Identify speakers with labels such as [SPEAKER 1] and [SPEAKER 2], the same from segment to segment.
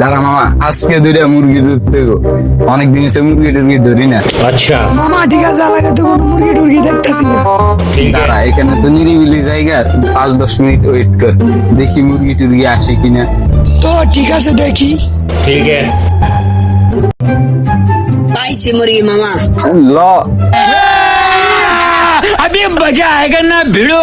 [SPEAKER 1] দাঁড়া মামা আজকে দুইটা মুরগি ধরতে গো অনেক দিন হচ্ছে মুরগি টুরগি ধরি না
[SPEAKER 2] अच्छा
[SPEAKER 3] মামা ঠিক আছে আমাকে তো কোনো মুরগি টুরগি দেখতেছি না
[SPEAKER 2] ठीक है
[SPEAKER 1] দাঁড়া এখানে তো নিরিবিলি জায়গা পাঁচ দশ মিনিট ওয়েট কর দেখি মুরগি টুরগি আসে কিনা
[SPEAKER 3] তো ঠিক আছে দেখি
[SPEAKER 2] ठीक है
[SPEAKER 4] পাইছি মুরগি মামা
[SPEAKER 1] ল
[SPEAKER 5] अभी मजा आएगा ना भिड़ो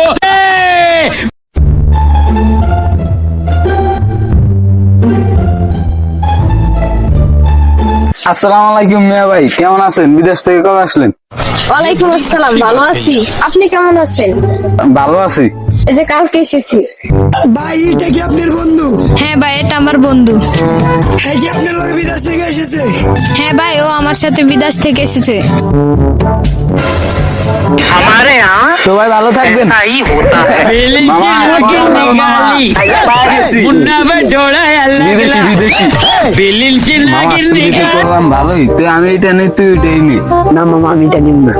[SPEAKER 1] আসসালামু আলাইকুম মিয়া ভাই কেমন আছেন? বিদেশ থেকে কবে আসলেন?
[SPEAKER 6] ওয়ালাইকুম আসসালাম ভালো আছি। আপনি কেমন আছেন?
[SPEAKER 1] ভালো আছি।
[SPEAKER 6] এই যে কালকে এসেছি।
[SPEAKER 3] ভাই এটা কি আপনার বন্ধু?
[SPEAKER 6] হ্যাঁ ভাই এটা আমার বন্ধু।
[SPEAKER 3] হ্যাঁ কি আপনার লোক বিদেশ থেকে এসেছে?
[SPEAKER 6] হ্যাঁ ভাই ও আমার সাথে বিদেশ থেকে এসেছে।
[SPEAKER 5] हमारे यहाँ
[SPEAKER 1] তো ভাই ভালো থাকবেন
[SPEAKER 5] ऐसा ही होता है बिल्ली की
[SPEAKER 1] मामा,
[SPEAKER 5] मुर्गी
[SPEAKER 1] मामा,
[SPEAKER 5] निकाली मुन्ना में जोड़ा है अल्लाह
[SPEAKER 1] বিদেশি বিদেশি
[SPEAKER 5] बिल्ली की
[SPEAKER 1] মামা
[SPEAKER 5] लगी
[SPEAKER 1] শুনতে
[SPEAKER 5] निकाली
[SPEAKER 1] করলাম ভালোই তো আমি এটা নেই তুই এটাই নি
[SPEAKER 4] না মামা আমি এটা নিব না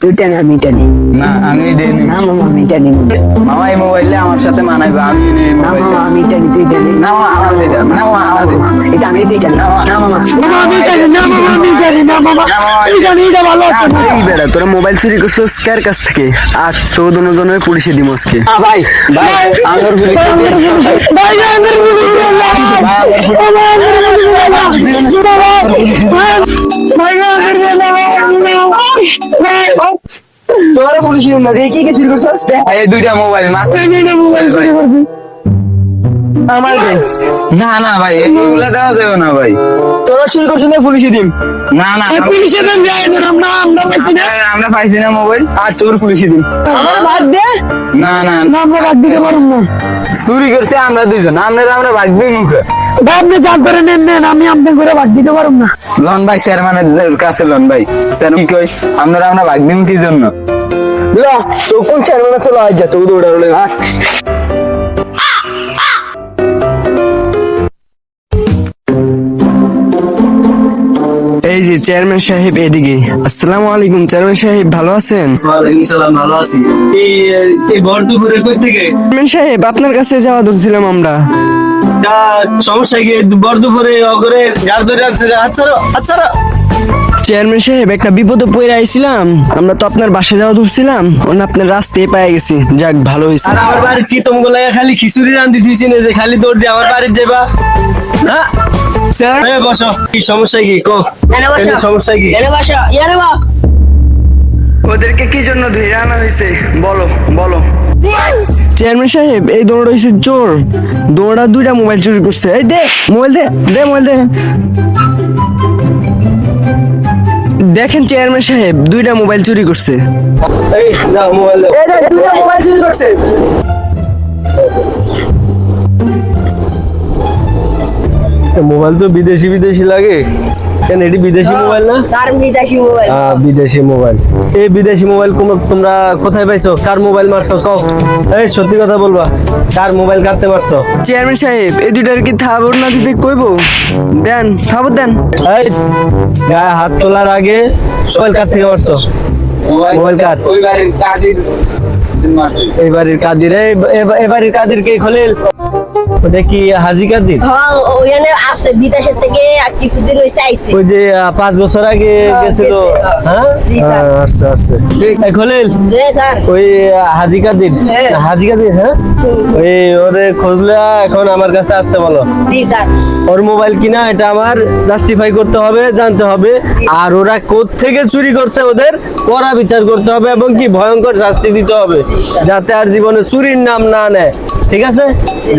[SPEAKER 4] তুই টেন আমি এটা নিব
[SPEAKER 1] না আমি এটাই নি
[SPEAKER 4] না মামা আমি এটা নিব না
[SPEAKER 1] মামা এই মোবাইলে আমার সাথে মানাইবে আমি নেই
[SPEAKER 4] না
[SPEAKER 1] মোবাইল
[SPEAKER 4] মামা আমি এটা নি তুই এটা নি
[SPEAKER 1] না মামা আমার এটা না মামা আমার এটা।
[SPEAKER 4] এটা আমি তুই না মামা
[SPEAKER 3] মামা আমি জানি না মামা আমি জানি না মামা এটা নিয়ে এটা ভালো আছে না
[SPEAKER 7] এই বেড়া তোরা মোবাইল চুরি করছিস কার কাছ থেকে আর তো দুজনে পুলিশে দিম আজকে
[SPEAKER 1] ভাই আঙ্গুর
[SPEAKER 7] তোরা পুলিশে না কি কি চুরি করছিস
[SPEAKER 1] এই দুইটা মোবাইল মাত্র
[SPEAKER 3] মোবাইল চুরি
[SPEAKER 7] আমার দে।
[SPEAKER 1] না না ভাই এগুলো দেওয়া যাবে না ভাই।
[SPEAKER 7] তোরা চুরি করছিস না পুলিশে দিম?
[SPEAKER 1] না না
[SPEAKER 3] পুলিশে দেন যায় না আমরা আমরা পাইছি না।
[SPEAKER 1] আমরা- পাইছি না মোবাইল।
[SPEAKER 7] আর তোর পুলিশে দিম।
[SPEAKER 3] আমার ভাগ দে।
[SPEAKER 1] না না।
[SPEAKER 3] না আমরা ভাগ দিতে পারব না।
[SPEAKER 1] চুরি করছে আমরা দুইজন। আমরা আমরা ভাগবি মুখে।
[SPEAKER 3] ভাই আপনি যা করে নেন নেন। আমি আপনি করে ভাগ দিতে পারব না।
[SPEAKER 1] লন ভাই চেয়ারম্যানের কাছে লন ভাই। স্যার কি কই আমরা আমরা ভাগবি কি জন্য।
[SPEAKER 7] ল তো কোন চেয়ারম্যান চলো আজ যা তো দৌড়া উড়ে চেয়ারম্যান সাহেব এদিকে। আসসালামু আলাইকুম চেয়ারম্যান সাহেব ভালো আছেন?
[SPEAKER 8] ভালো আছি। এই এই বর্ধপুরে কই থেকে?
[SPEAKER 7] চেয়ারম্যান সাহেব আপনার কাছে যাওয়া ধরছিলাম আমরা।
[SPEAKER 8] সমস্যা কি? বর্ধপুরে অগরে গাড় ধরে আছে আচ্ছা আচ্ছা
[SPEAKER 7] চেয়ারম্যান সাহেব একটা বিপদে পড়ে আইছিলাম। আমরা তো আপনার বাসা যাওয়া ধরছিলাম অন্য আপনার রাস্তায় পেয়ে গেছি। যাক ভালো হয়েছে
[SPEAKER 8] আর আমার বাড়ি কি তোমাকে লাগে খালি খিচুড়ি রান্ধি দিয়েছি না যে খালি দৌড় দিয়ে আমার বাড়ির যাবা না?
[SPEAKER 7] স্যার
[SPEAKER 8] এ বসো। কি সমস্যা কি? কো
[SPEAKER 4] এনে বসো।
[SPEAKER 8] এনে সমস্যা কি?
[SPEAKER 4] এনে বাসা। এনে বা
[SPEAKER 7] ওদেরকে কি জন্য ধরে আনা হয়েছে বলো বলো। চেয়ারম্যান সাহেব এই দৌড় হয়েছে চোর দৌড়া দুইটা মোবাইল চুরি করছে। এই দে মোবাইল দে দে মোবাইল দে। দেখেন চেয়ারম্যান সাহেব দুইটা মোবাইল চুরি করছে।
[SPEAKER 8] এই দাও। মোবাইল
[SPEAKER 7] দুইটা মোবাইল চুরি করছে।
[SPEAKER 8] মোবাইল তো বিদেশি বিদেশি লাগে। কেন এটি বিদেশি মোবাইল না?
[SPEAKER 4] স্যার বিদেশি মোবাইল।
[SPEAKER 8] আহ, বিদেশি মোবাইল। এই বিদেশি মোবাইল কোন- তোমরা কোথায় পাইছো? কার মোবাইল মারছো? কও। এই সত্যি কথা বলবা। কার মোবাইল কাটতে পারছ?
[SPEAKER 7] চেয়ারম্যান সাহেব এই দুইটার কি থাবর না দিতে কইবো? দেন থাবর দেন।
[SPEAKER 8] এই গায়ে হাত তোলার আগে মোবাইল কার থেকে মারছো? মোবাইল কার
[SPEAKER 1] ওই বাড়ির মারছে।
[SPEAKER 8] এই বাড়ির কাদির এই বাড়ির কাদির কে খলিল? ওটা কি হাজি কাদির
[SPEAKER 4] হ্যাঁ ওখানে আছে বিদেশের থেকে কিছুদিন হয়েছে আইছে
[SPEAKER 8] ওই যে পাঁচ বছর আগে
[SPEAKER 4] হ্যাঁ,
[SPEAKER 8] গেছিল। হ্যাঁ? আচ্ছা আচ্ছা। খলিল ওই আহ, হাজি কাদির হাজি কাদির হ্যাঁ? ওই ওরে খুঁজলে এখন আমার কাছে আসতে বলো।
[SPEAKER 4] জি স্যার।
[SPEAKER 8] ওর মোবাইল কিনা এটা আমার জাস্টিফাই করতে হবে জানতে হবে। আর ওরা থেকে চুরি করছে ওদের কড়া বিচার করতে হবে এবং কি ভয়ঙ্কর শাস্তি দিতে হবে যাতে আর জীবনে চুরির নাম না নেয়। ঠিক আছে?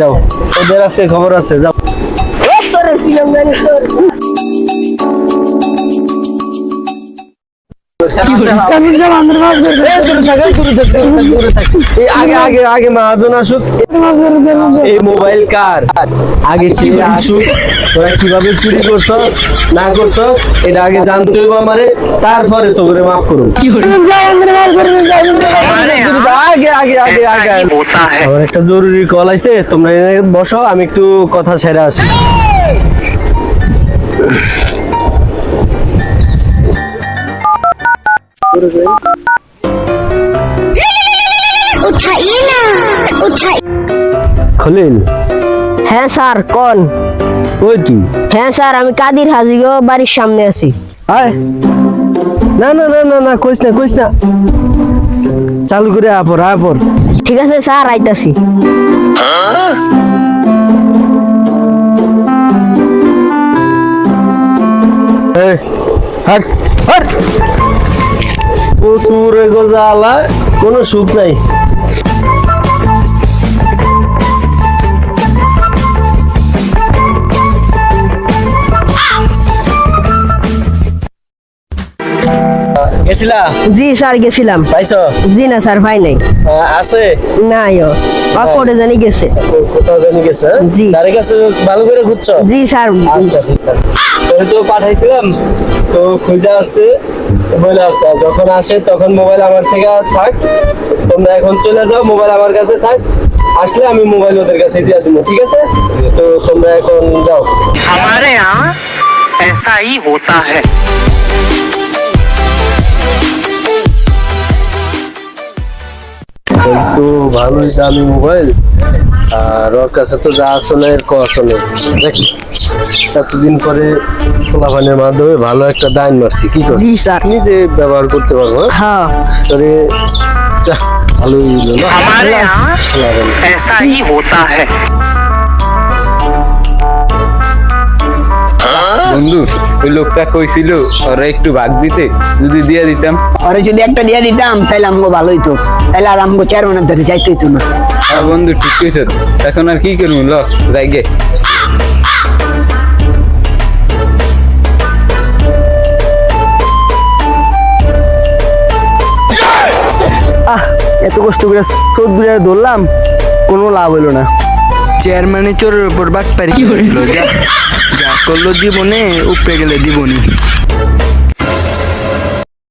[SPEAKER 8] যাও। ওদের আজকে খবর আছে যাও। আগে আগে আগে মহাজন আসুক। এই মোবাইল কার? আগে ছিল আসুক। তোরা কীভাবে চুরি করছস না করছস এটা আগে জানতে হইব আমারে। তারপরে তো করে মাফ করুন
[SPEAKER 3] চেয়ারম্যান সাহেব আমাদের ভাগ করে
[SPEAKER 8] আগে আগে আমার একটা জরুরি কল আছে তোমরা বসো আমি একটু কথা ছেড়ে আসি। খলিল।
[SPEAKER 4] হ্যাঁ স্যার কোন?
[SPEAKER 8] ওই তুই?
[SPEAKER 4] হ্যাঁ স্যার আমি কাদির হাজিগো বাড়ির সামনে আছি।
[SPEAKER 8] আয়। না না না না না কইস না কইস না। চালু করে আপর আপর
[SPEAKER 4] ঠিক আছে স্যার আইতাছি।
[SPEAKER 8] কোন প্রচুর গোজালা কোনো সুখ নাই। গেছিলা
[SPEAKER 4] জি স্যার গেছিলাম
[SPEAKER 8] পাইছো
[SPEAKER 4] জি না স্যার ভাই নাই
[SPEAKER 8] আহ, আছে
[SPEAKER 4] না ইয়ো বা করে জানি গেছে
[SPEAKER 8] কো- কোথাও জানি গেছে হ্যাঁ?
[SPEAKER 4] জি।
[SPEAKER 8] তার কাছে ভালো করে খুঁজছো
[SPEAKER 4] জি স্যার
[SPEAKER 8] আচ্ছা ঠিক আছে ওই তো পাঠাইছিলাম তো খুঁজে আসছে বলে আসছে আর যখন আসে তখন মোবাইল আমার থেকে থাক তোমরা এখন চলে যাও মোবাইল আমার কাছে থাক আসলে আমি মোবাইল ওদের কাছে দিয়ে দেবো ঠিক আছে তো তোমরা এখন যাও
[SPEAKER 5] हमारे यहाँ ऐसा ही होता है
[SPEAKER 8] একটু ভালোই দামি মোবাইল আর ওর কাছে তো যা আসলে এর ক আসলে দেখ এতদিন পরে খোলাপানের মাধ্যমে ভালো একটা দাইন মারছি কি করছি
[SPEAKER 4] জি স্যার
[SPEAKER 8] নিজে ব্যবহার করতে পারবো হ্যাঁ?
[SPEAKER 4] হ্যাঁ
[SPEAKER 8] তোরে যা, ভালোই হলো না
[SPEAKER 5] हमारे यहाँ
[SPEAKER 8] খোলাপান।
[SPEAKER 5] ऐसा ही होता है
[SPEAKER 1] বন্ধু ওই লোকটা কইছিল ওরা একটু ভাগ দিতে যদি দিয়ে দিতাম।
[SPEAKER 3] আরে যদি একটা দিয়ে দিতাম তাহলে আমগো ভালোই তো। তাহলে আর আমগো চেয়ারম্যানের ধরে যাইতে হইতো না।
[SPEAKER 1] আর বন্ধু ঠিক কইছ এখন আর কি করব ল যাই গে।
[SPEAKER 7] আহ এত কষ্ট করে চোদ্দ বিড়ার ধরলাম কোনো লাভ হইল না। চেয়ারম্যানের চোরের উপর বাট পারি কি হইল যা যা করল জীবনে উপরে গেলে দিবনি